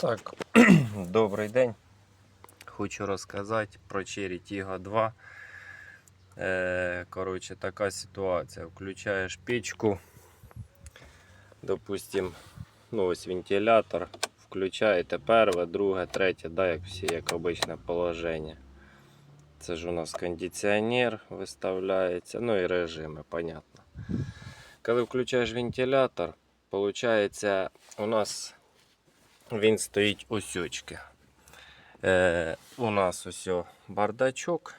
Так, добрий день. Хочу розказати про Cherry Tiggo 2. Е, коротше, така ситуація. Включаєш печку, допустим, ну ось вентилятор. Включаєте перше, друге, третє, да, як всі, як обичне положення. Це ж у нас кондиціонер виставляється, ну і режими, понятно. Коли включаєш вентилятор, виходить, у нас він стоїть осьочки. Е, у нас ось о бардачок.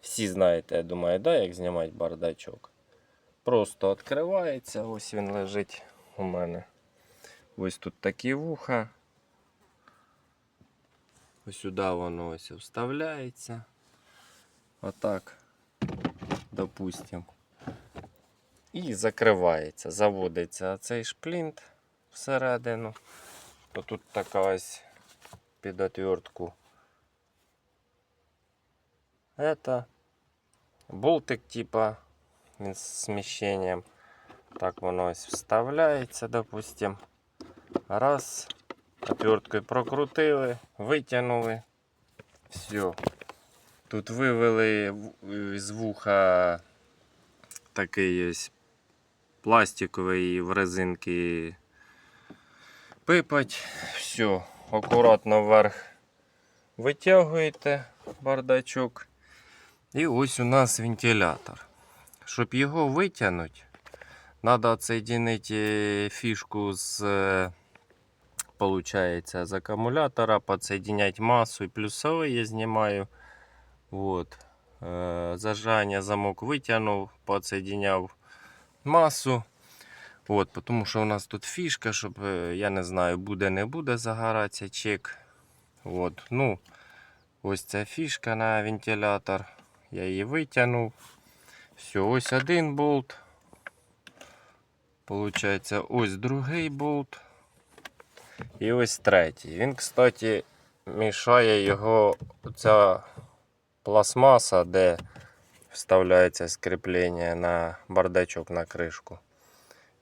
Всі знаєте, я думаю, да, як знімати бардачок. Просто відкривається, ось він лежить у мене. Ось тут такі вуха. Ось сюди воно ось вставляється. Отак, допустим. І закривається, заводиться цей шплінт всередину. То тут така ось під отвертку. Это болтик типа з сміщенням. Так воно ось вставляється, допустим. Раз. Отверткою прокрутили, витягнули. Все. Тут вивели з вуха такий ось пластиковий в резинки пипать. Все, акуратно вверх витягуєте бардачок. І ось у нас вентилятор. Щоб його витягнути, треба відсоединити фішку з, е, получається, з акумулятора, підсоединяти масу і плюсовий я знімаю. Вот. Е, Зажання замок витягнув, підсоединяв масу. От, тому що у нас тут фішка, щоб, е, я не знаю, буде не буде загоратися чек. От, ну, ось ця фішка на вентилятор. Я її витягнув. Все, ось один болт. Получається, ось другий болт. І ось третій. Він, кстати, мішає його ця пластмаса, де вставляється скріплення на бардачок на кришку.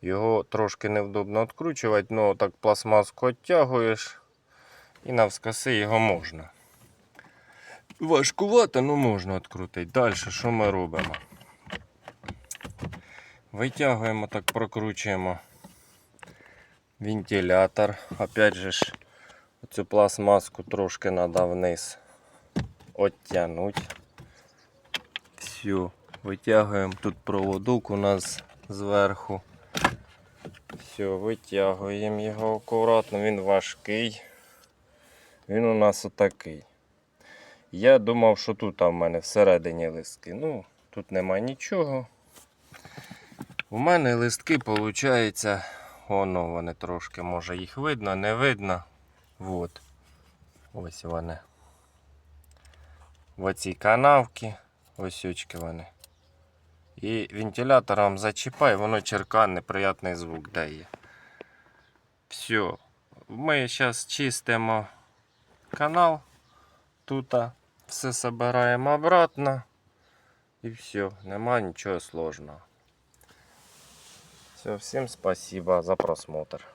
Його трошки невдобно відкручувати, але так пластмаску відтягуєш і навскоси його можна. Важкувато, але можна відкрутити. Далі що ми робимо? Витягуємо, так прокручуємо вентилятор. Опять же ж, цю пластмаску трошки треба вниз оттягнути. Все, витягуємо тут проводок у нас зверху. Все, витягуємо його акуратно, він важкий. Він у нас отакий. Я думав, що тут в мене всередині листки. Ну, тут нема нічого. У мене листки, виходить, воно вони трошки, може їх видно, не видно. Вот. Ось вони. В оцій канавці. Ось вони. І вентилятором зачіпай, воно черкане, неприятний звук дає. Все. Ми зараз чистимо канал. Тут все збираємо обратно. І все, нема нічого сложного. Все, всім спасибо за просмотр.